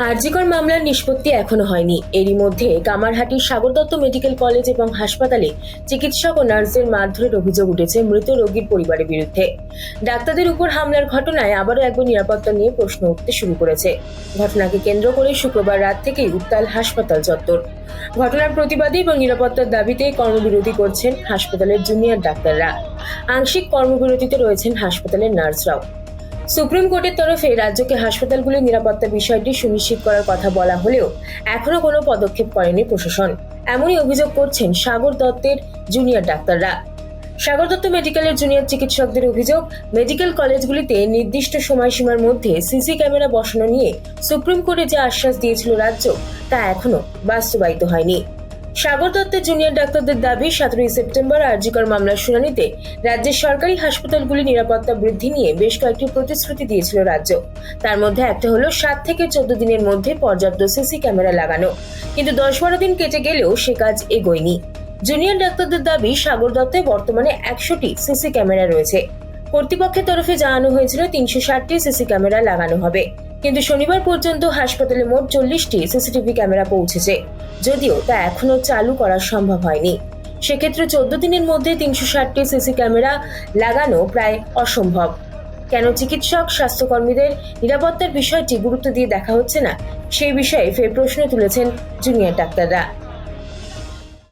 আরজিকর মামলার নিষ্পত্তি এখনও হয়নি। এরই মধ্যে কামারহাটির সাগর দত্ত মেডিকেল কলেজ এবং হাসপাতালে চিকিৎসক ও নার্সদের মারধরের অভিযোগ উঠেছে মৃত রোগীর পরিবারের বিরুদ্ধে। ডাক্তারদের উপর হামলার ঘটনায় আবারও একবার নিরাপত্তা নিয়ে প্রশ্ন উঠতে শুরু করেছে। ঘটনাকে কেন্দ্র করে শুক্রবার রাত থেকেই উত্তাল হাসপাতাল চত্বর। ঘটনার প্রতিবাদে এবং নিরাপত্তার দাবিতে কর্মবিরতি করছেন হাসপাতালের জুনিয়র ডাক্তাররা। আংশিক কর্মবিরতিতে রয়েছেন হাসপাতালের নার্সরাও। সুপ্রিম কোর্টের তরফে রাজ্যকে হাসপাতালগুলির নিরাপত্তা বিষয়টি সুনিশ্চিত করার কথা বলা হলেও এখনও কোনো পদক্ষেপ করেনি প্রশাসন। এমনই অভিযোগ করছেন সাগর দত্তের জুনিয়র ডাক্তাররা। সাগর দত্ত মেডিকেলের জুনিয়র চিকিৎসকদের অভিযোগ, মেডিকেল কলেজগুলিতে নির্দিষ্ট সময়সীমার মধ্যে সিসি ক্যামেরা বসানো নিয়ে সুপ্রিম কোর্টে যে আশ্বাস দিয়েছিল রাজ্য, তা এখনও বাস্তবায়িত হয়নি। সাগর দত্তের জুনিয়র ডাক্তারদের দাবি, সতেরোই সেপ্টেম্বর আরজিকর মামলার শুনানিতে রাজ্যের সরকারি হাসপাতালগুলি নিরাপত্তা বৃদ্ধি নিয়ে বেশ কয়েকটি প্রতিশ্রুতি দিয়েছিল রাজ্য। তার মধ্যে একটা হলো সাত থেকে চোদ্দ দিনের মধ্যে পর্যাপ্ত সিসি ক্যামেরা লাগানো। কিন্তু দশ বারো দিন কেটে গেলেও সে কাজ এগোয়নি। জুনিয়র ডাক্তারদের দাবি, সাগর দত্তে বর্তমানে একশোটি সিসি ক্যামেরা রয়েছে। কর্তৃপক্ষের তরফে জানানো হয়েছিল তিনশো ষাটটি সিসি ক্যামেরা লাগানো হবে। কিন্তু শনিবার পর্যন্ত হাসপাতালে মোট চল্লিশটি সিসিটিভি ক্যামেরা পৌঁছেছে, যদিও তা এখনও চালু করা সম্ভব হয়নি। সেক্ষেত্রে চোদ্দ দিনের মধ্যে তিনশো ষাটটি সিসি ক্যামেরা লাগানো প্রায় অসম্ভব। কেন চিকিৎসক, স্বাস্থ্যকর্মীদের নিরাপত্তার বিষয়টি গুরুত্ব দিয়ে দেখা হচ্ছে না, সেই বিষয়ে ফের প্রশ্ন তুলেছেন জুনিয়র ডাক্তাররা।